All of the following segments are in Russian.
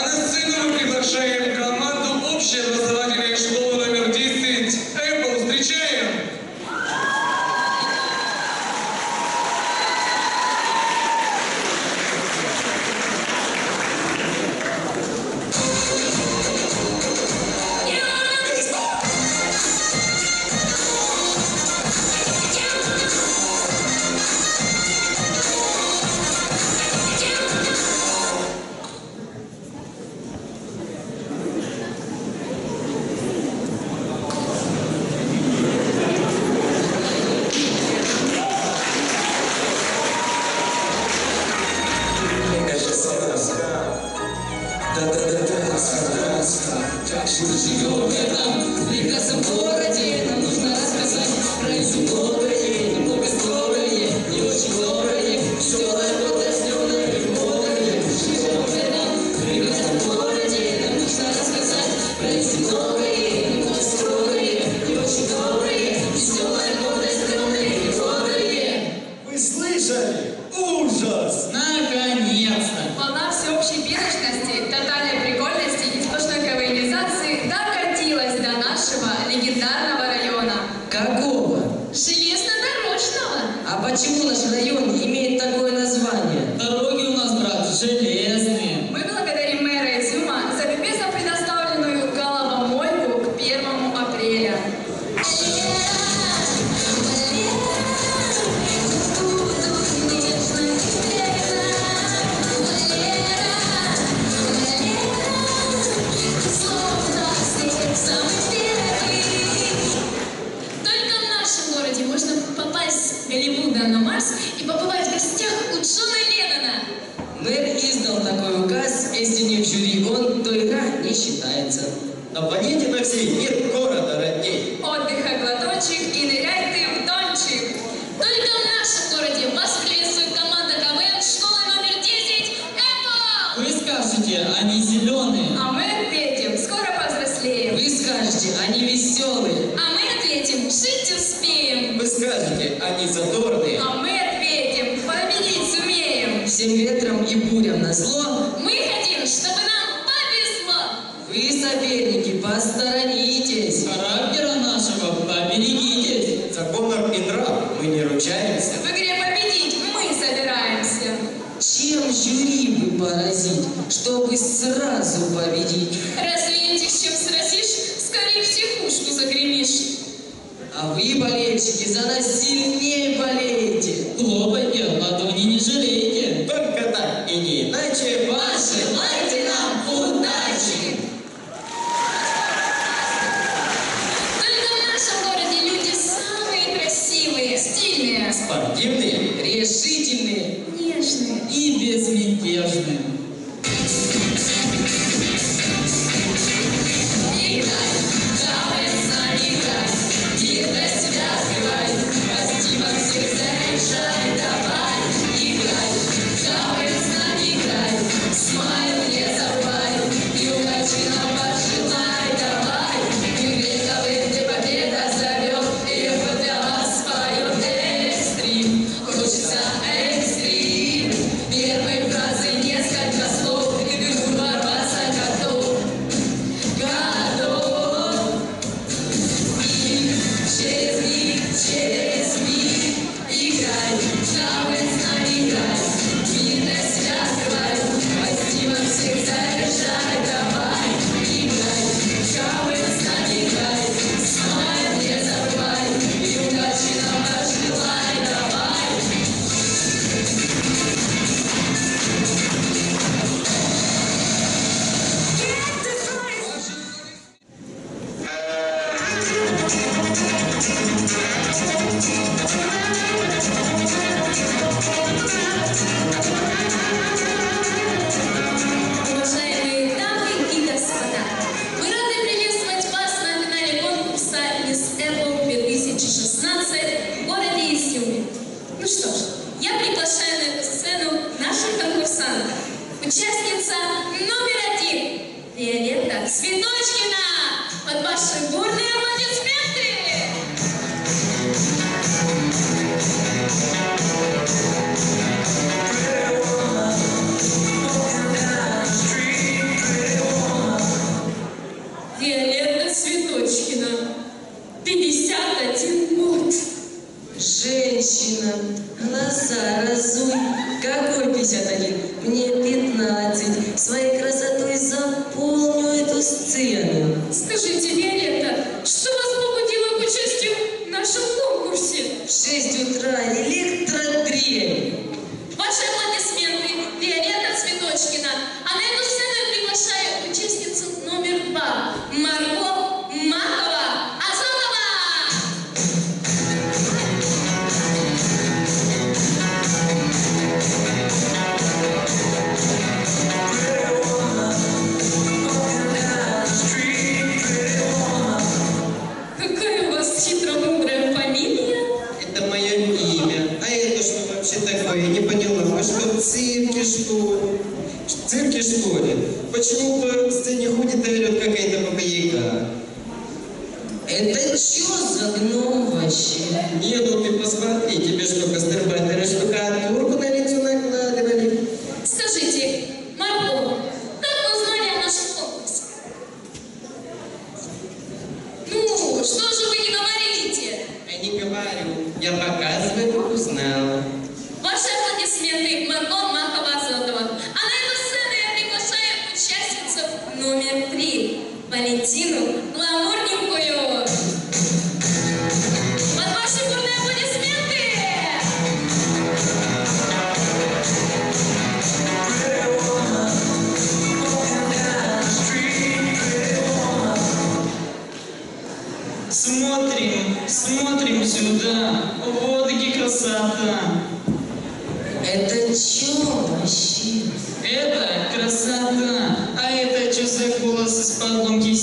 А на сцену мы приглашаем команду «Общее образование». Голливуда на Марс и побывать в гостях у Джона Леннона. Мэр издал такой указ, если не в жюри он, то игра не считается. На планете во всей нет везут, чтобы сразу победить. Разве чем сразишь, скорее в тихушку загремишь. А вы, болельщики, за нас сильнее болеете. Хлопайте, ладони не жалейте. Только так и не иначе. ваши Пожелайте нам удачи! спортивные, решительные, нежные и безмятежные. Участница номер один Виолетта Цветочкина. Под ваши бурные аплодисменты. Что? В цирке, что ли? Почему по сцене ходит и орет какая-то баба-яга? Это что за гном вообще? Не, ну ты посмотри, тебе что, гастарбайтеры штукатурку на лицо накладывали? Скажите, Марго, как вы узнали о нашем конкурсе? Ну, что же вы не говорите? Я не говорю. Я показываю, Это что вообще? Это красота. А это за голос из-под лунки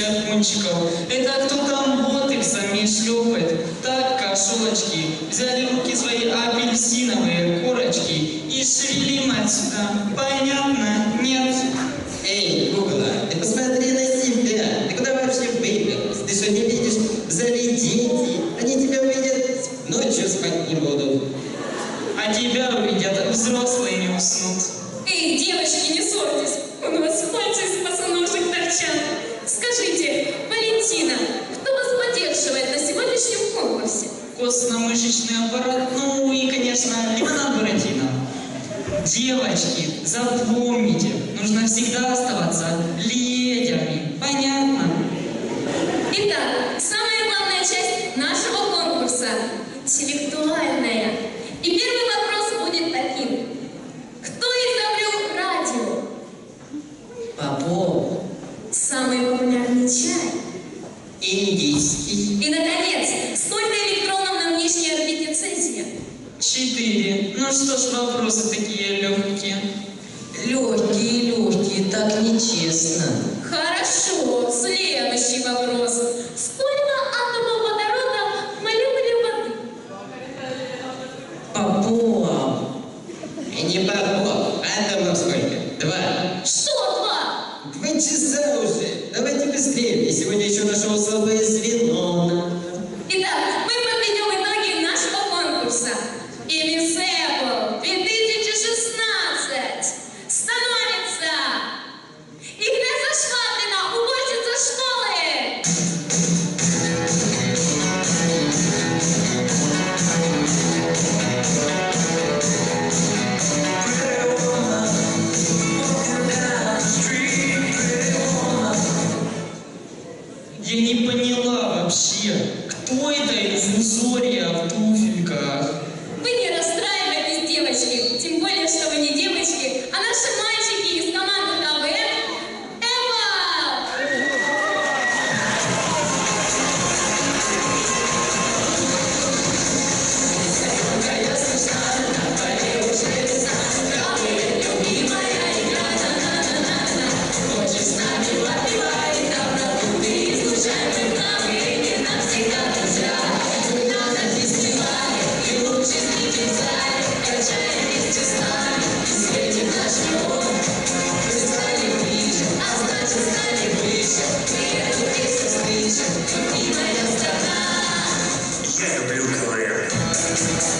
от кончиков? Это кто там ботексами шлепает? Так, кошелочки, взяли руки свои апельсиновые корочки и шевелим отсюда. Костно-мышечный аппарат, ну и, конечно, лимонад Буратино. Девочки, запомните, нужно всегда оставаться лидерами. Понятно? Итак, самая главная часть нашего конкурса – интеллектуальная. Четыре. Ну что ж, вопросы такие легкие. Легкие, легкие, так нечестно. Хорошо, следующий вопрос. Сколько атомов водорода в молекуле воды? Попов. И не Попов. Атомов сколько? Два. Что два? Два часа уже. Давайте быстрее. Сегодня еще нашел Я не поняла вообще, кто это из Миссури? business.